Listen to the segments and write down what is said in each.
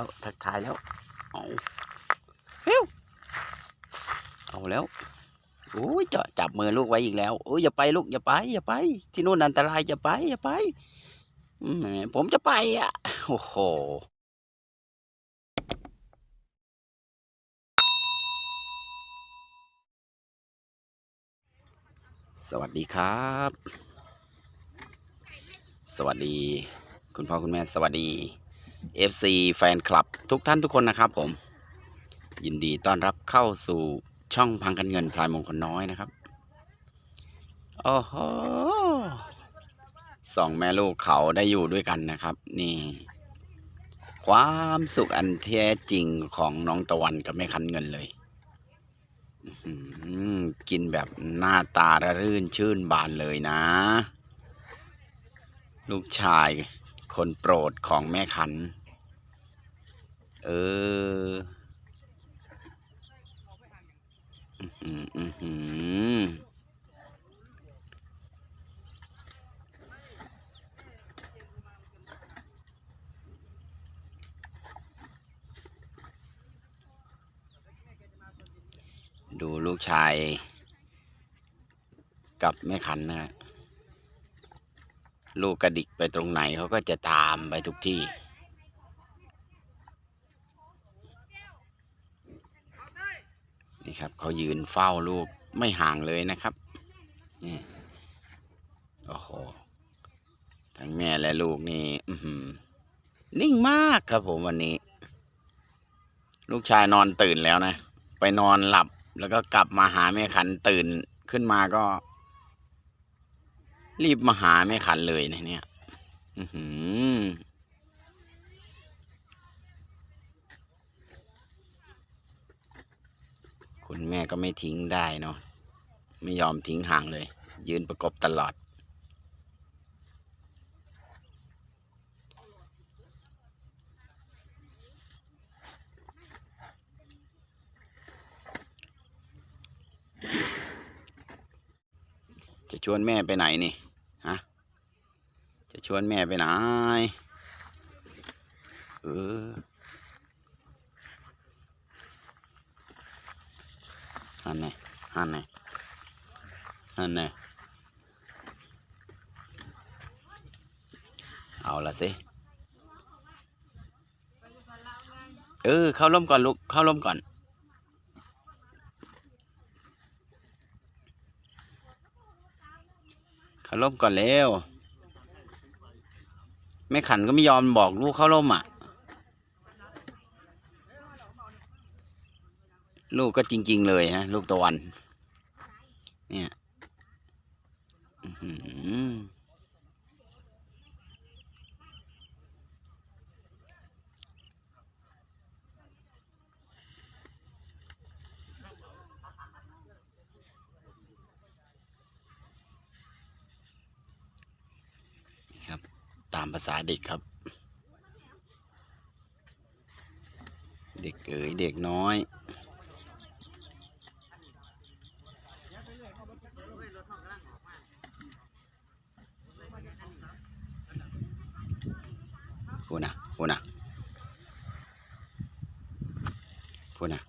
แล้วทักทายแล้ว เอาเฮ้วเอาแล้วโอ้ยจะจับมือลูกไว้อีกแล้วโอ้ยอย่าไปลูกอย่าไป อย่าไป ที่นู่นอันตรายอย่าไปอย่าไปผมจะไปอะโอ้โหสวัสดีครับ สวัสดี คุณพ่อคุณแม่สวัสดี FC แฟนคลับทุกท่านทุกคนนะครับผม ยินดีต้อนรับเข้าสู่ช่องพังกันเงินพลายมงคลน้อยนะครับโอ้โหสองแม่ลูกเขาได้อยู่ด้วยกันนะครับ นี่ ความสุขอันแท้จริงของน้องตะวันกับแม่คันเงินเลยอื้อหือกินแบบหน้าตาระรื่นชื่นบานเลยนะ ลูกชาย คนโปรดของแม่ขัน เอออือหือดูลูกชาย กับแม่ขันนะฮะ ลูกกระดิกไปตรงไหนเขาก็จะตามไปทุกที่ นี่ครับเขายืนเฝ้าลูกไม่ห่างเลยนะครับ นี่ โอ้โห ทั้งแม่และลูกนี่นิ่งมากครับผมวันนี้ ลูกชายนอนตื่นแล้วนะ ไปนอนหลับแล้วก็กลับมาหาแม่ขันตื่นขึ้นมาก็ รีบมาหาแม่ขันเลยนะเนี่ยคุณแม่ก็ไม่ทิ้งได้เนาะไม่ยอมทิ้งห่างเลย ยืนประกบตลอด จะชวนแม่ไปไหนนี่ วนแม่ไปไหนเออฮันไงฮันไงฮันไงเอาละสิ เออ เข้าร่มก่อนลูก เข้าร่มก่อน เข้าร่มก่อนเร็ว แม่ขันก็ไม่ยอมบอกลูกเข้าร่มอะ ลูกก็จริง ๆ เลยฮะ ลูกตะวัน เนี่ย อือหือนี่ครับ ตามภาษาเด็กครับ เด็กเอ๋ยเด็กน้อยพูดนะพูดนะพูดนะ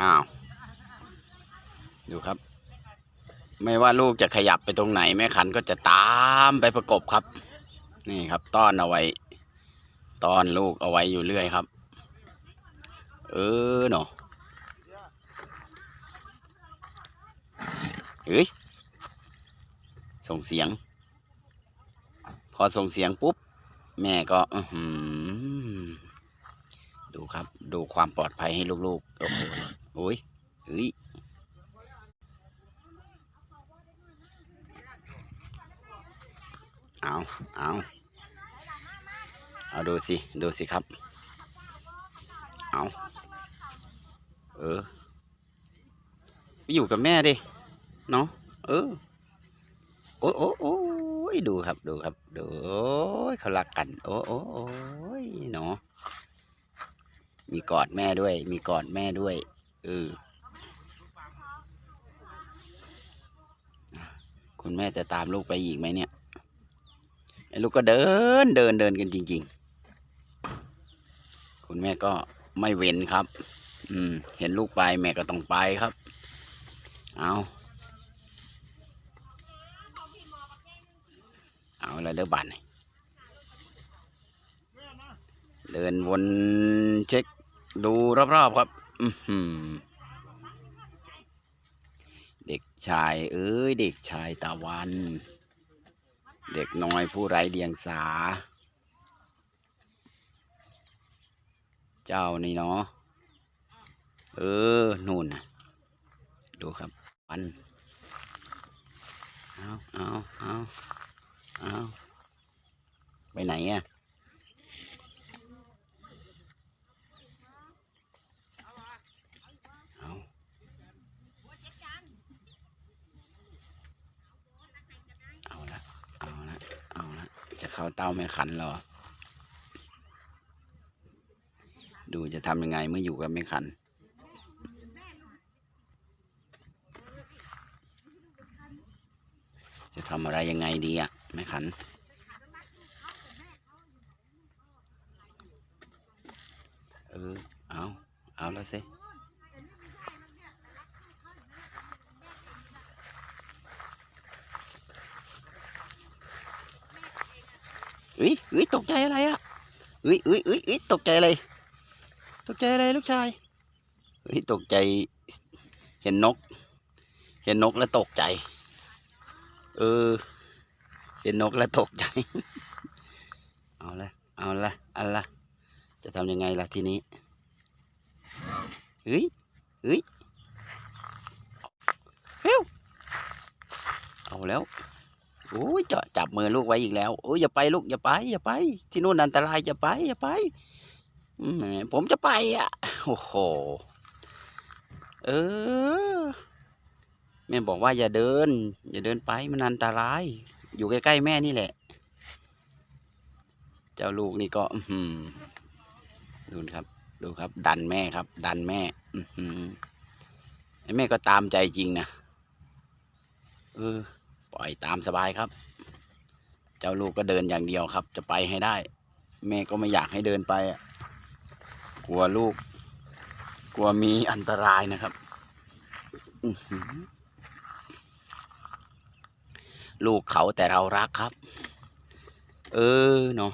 อ้าว ดูครับ ไม่ว่าลูกจะขยับไปตรงไหนแม่ขันก็จะตามไปประกบครับ นี่ครับ ต้อนเอาไว้ ต้อนลูกเอาไว้อยู่เรื่อยครับ เออเนาะเฮ้ยส่งเสียง พอส่งเสียงปุ๊บ แม่ก็อืดูครับ ดูความปลอดภัยให้ลูกๆโอ้โห โอ้ยเฮ้ยเอาเอาเอาดูสิ ดูสิครับ เอาเออไปอยู่กับแม่ดิ เนาะเออ โอ้โอ้โอ้ยดูครับ ดูครับ ดูโอ้ยเขารักกัน โอ้โอ้โอ้ยเนาะมีกอดแม่ด้วย มีกอดแม่ด้วย เออ คุณแม่จะตามลูกไปอีกไหมเนี่ย ไอ้ลูกก็เดินเดินเดินกันจริง ๆ คุณแม่ก็ไม่เว้นครับ อืม เห็นลูกไปแม่ก็ต้องไปครับ เอาเอาแล้วเด้อบันนี่เดินวนเช็คดูรอบๆครับ เด็กชาย เอ้ย เด็กชายตะวัน เด็กน้อยผู้ไร้เดียงสา เจ้านี่เนาะ เออ นู่นน่ะดูครับปันเอาเอาเอาเอาไปไหนอะ เอาเอาละ เอาละ เอาละ จะ เข้าเต้าแม่ขันหรอ ดูจะทำยังไงเมื่ออยู่กับแม่ขัน จะทำอะไรยังไงดีอะแม่ขันเออเอา เอาแล้วสิ อุ้ยอุ้ยตกใจอะไรอะอุ้ยอุ้ยอุ้ยอุ้ยตกใจอะไร ตกใจอะไรลูกชายอุ้ยตกใจ เห็นนก เห็นนกแล้วตกใจ เออ เห็นนกแล้วตกใจ เอาละ เอาละเอาละ จะทำยังไงล่ะทีนี้เฮ้ยเฮ้ยเฮ้วเอาแล้ว โอ้ยจะจับมือลูกไว้อีกแล้วโอ้ยอย่าไปลูกอย่าไป อย่าไป ที่นู่นอันตรายอย่าไปอย่าไปผมจะไปอะโอ้โหเออแม่บอกว่าอย่าเดิน อย่าเดินไปมันอันตราย อยู่ใกล้ๆแม่นี่แหละ เจ้าลูกนี่ก็อืดูครับ ดูครับ ดันแม่ครับ ดันแม่อือหือไอ้แม่ก็ตามใจจริงนะเออ ปล่อยตามสบายครับ เจ้าลูกก็เดินอย่างเดียวครับ จะไปให้ได้ แม่ก็ไม่อยากให้เดินไปกลัวลูก กลัวมีอันตรายนะครับลูกเขาแต่เรารักครับ เออเนาะ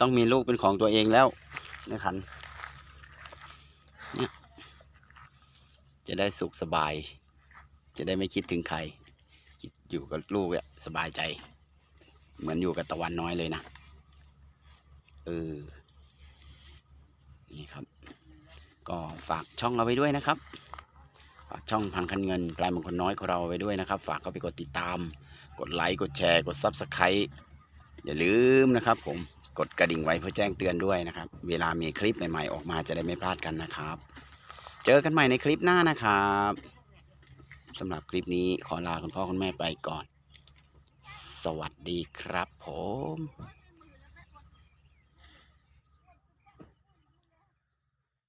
ต้องมีลูกเป็นของตัวเองแล้วในขันเนี่ยจะได้สุขสบาย จะได้ไม่คิดถึงใคร คิดอยู่กับลูกอะสบายใจ เหมือนอยู่กับตะวันน้อยเลยนะ เออ นี่ครับ ก็ฝากช่องเราไว้ด้วยนะครับ ฝากช่องพังคันเงินปลายมงคลน้อยของเราไว้ด้วยนะครับ ฝากเข้าไปกดติดตาม กดไลค์ กดแชร์ กดซับสไครต์อย่าลืมนะครับ ผมกดกระดิ่งไว้เพื่อแจ้งเตือนด้วยนะครับ เวลามีคลิปใหม่ๆออกมาจะได้ไม่พลาดกันนะครับ เจอกันใหม่ในคลิปหน้านะครับ สำหรับคลิปนี้ขอลาคุณพ่อคุณแม่ไปก่อน สวัสดีครับผม